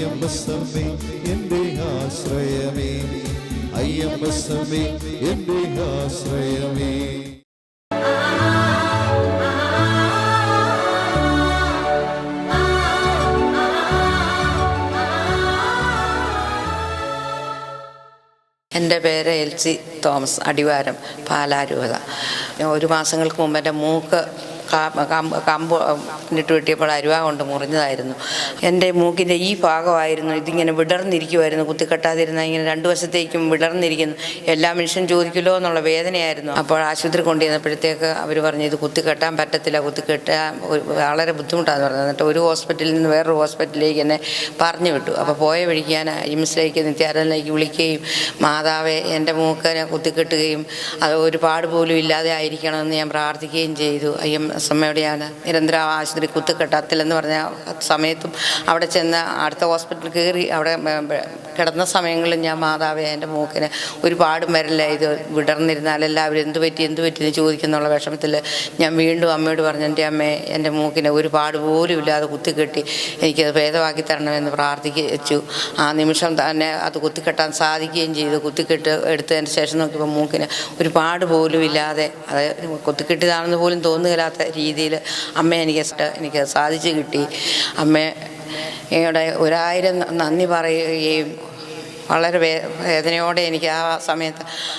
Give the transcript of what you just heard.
അയ്യമ്പസമ്മേ എന്റെ ആശ്രയമേ. അയ്യമ്പസമ്മേ എന്റെ ആശ്രയമേ. എന്റെ പേര് എൽസി തോമസ് അടിവാരം പാലാരൂപത ഒരു മാസങ്ങൾക്ക് മുമ്പ് എന്റെ മൂക്ക് കമ്പ് ഇട്ട് വെട്ടിയപ്പോൾ അരുവ കൊണ്ട് മുറിഞ്ഞതായിരുന്നു. എന്റെ മൂക്കിന്റെ ഈ ഭാഗമായിരുന്നു ഇതിങ്ങനെ വിടർന്നിരിക്കുമായിരുന്നു കുത്തിക്കെട്ടാതിരുന്ന ഇങ്ങനെ രണ്ട് വശത്തേക്കും വിടർന്നിരിക്കുന്നു. എല്ലാ മനുഷ്യൻ ചോദിക്കുമല്ലോ എന്നുള്ള വേദനയായിരുന്നു. അപ്പോൾ ആശുപത്രി കൊണ്ടുവന്നപ്പോഴത്തേക്ക് അവർ പറഞ്ഞു ഇത് കുത്തിക്കെട്ടാൻ പറ്റത്തില്ല കുത്തിക്കെട്ടാൻ വളരെ ബുദ്ധിമുട്ടാന്ന് പറഞ്ഞത് എന്നിട്ട് ഒരു ഹോസ്പിറ്റലിൽ നിന്ന് വേറൊരു ഹോസ്പിറ്റലിലേക്ക് എന്നെ പറഞ്ഞു വിട്ടു. അപ്പോൾ പോയ വഴിക്ക് ഞാൻ ഇംസിലേക്ക് നിത്യാരനിലേക്ക് വിളിക്കുകയും മാതാവെ എന്റെ മൂക്കനെ കുത്തിക്കെട്ടുകയും അത് ഒരുപാട് പോലും ഇല്ലാതെ ആയിരിക്കണമെന്ന് ഞാൻ പ്രാർത്ഥിക്കുകയും ചെയ്തു. അയ്യം ഞാൻ നിരന്തരം ആശുപത്രി എന്ന് പറഞ്ഞ സമയത്തും അവിടെ ചെന്ന് അടുത്ത ഹോസ്പിറ്റലിൽ കയറി അവിടെ കിടന്ന സമയങ്ങളിൽ ഞാൻ മാതാവെ എന്റെ മൂക്കിന് ഒരുപാട് മരല്ല ഇത് വിടർന്നിരുന്നാൽ എല്ലാവരും എന്ത് പറ്റി എന്ത് പറ്റി എന്ന് ചോദിക്കുന്നുള്ള വിഷമത്തിൽ ഞാൻ വീണ്ടും അമ്മയോട് പറഞ്ഞു എന്റെ അമ്മേ എന്റെ മൂക്കിന് ഒരുപാട് പോലും ഇല്ലാതെ കുത്തിക്കെട്ടി. എനിക്കത് ഭേദമാക്കി തരണമെന്ന് പ്രാർത്ഥിച്ചു. ആ നിമിഷം തന്നെ അത് കുത്തിക്കെട്ടാൻ സാധിക്കുകയും ചെയ്തു. കുത്തിക്കെട്ട് എടുത്തതിന് ശേഷം നോക്കിയപ്പോൾ മൂക്കിന് ഒരുപാട് പോലും ഇല്ലാതെ അത് കുത്തിക്കെട്ടിയതാണെന്ന് പോലും തോന്നുകയില്ലാത്ത രീതിയിൽ അമ്മ എനിക്ക് എനിക്ക് സാധിച്ചു കിട്ടി. അമ്മയുടെ ഒരായിരം നന്ദി പറയുകയും വളരെ വേദനയോടെ എനിക്ക് ആ സമയത്ത്